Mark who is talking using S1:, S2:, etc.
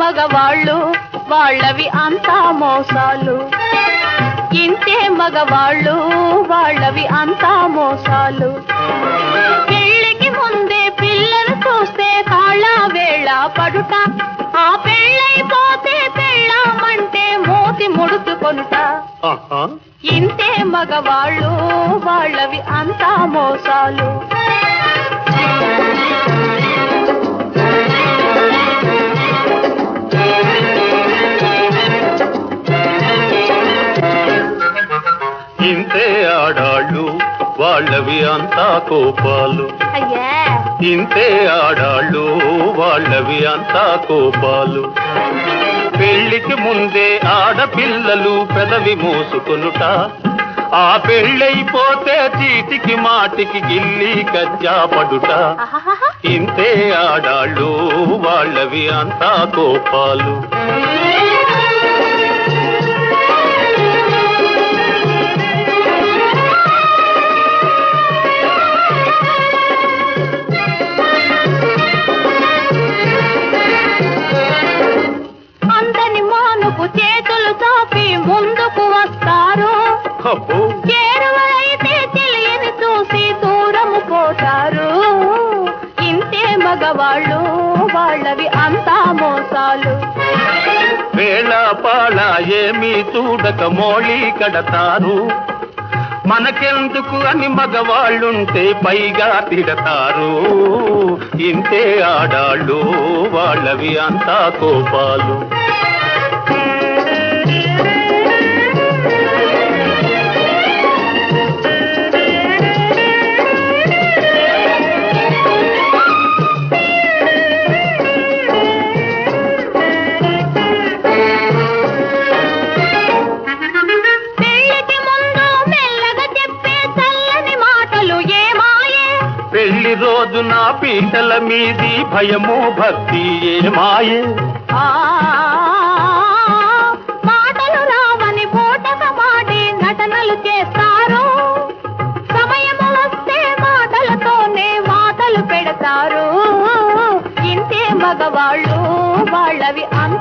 S1: మగవాళ్ళు వాళ్ళవి అంతా మోసాలు. ఇంతే మగవాళ్ళు వాళ్ళవి అంతా మోసాలు. పెళ్ళికి ముందే పిల్లలు చూస్తే కాళ్ళ వేళ పడుట ఆ పెళ్ళైపోతే పెళ్ళామంటే మూతి ముడుచుకొనుట. ఇంతే మగవాళ్ళు వాళ్ళవి అంతా మోసాలు.
S2: వాళ్ళవి అంతా కోపాలు. ఇంతే ఆడాళ్ళు వాళ్ళవి అంతా కోపాలు. పెళ్ళికి ముందే ఆడపిల్లలు పెదవి మోసుకొనుట ఆ పెళ్ళైపోతే చీటికి మాటికి గిల్లి కజ్జా పడుట.
S1: ఆహాహా.
S2: ఇంతే ఆడాళ్ళు వాళ్ళవి అంతా కోపాలు.
S1: చేరువైతే తెలియని చూసి దూరము పోతారు. ఇంతే మగవాళ్ళు వాళ్ళవి అంతా మోసాలు.
S2: వేళ పాళ ఏమీ చూడక మోళీ కడతారు. మనకెందుకు అని మగవాళ్ళుంటే పైగా తిడతారు. ఇంతే ఆడాళ్ళు వాళ్ళవి అంతా కోపాలు.
S1: పెళ్ళి
S2: పెళ్ళి రోజున పీటల మీది భయము భక్తి ఏ
S1: మాయే? మాటలు రావని పూటక మాడి నటనలు చేస్తారు? సమయం వస్తే మాటలతోనే మాటలు పెడతారు? ఇంతే మగవాళ్ళు వాళ్ళవి అంత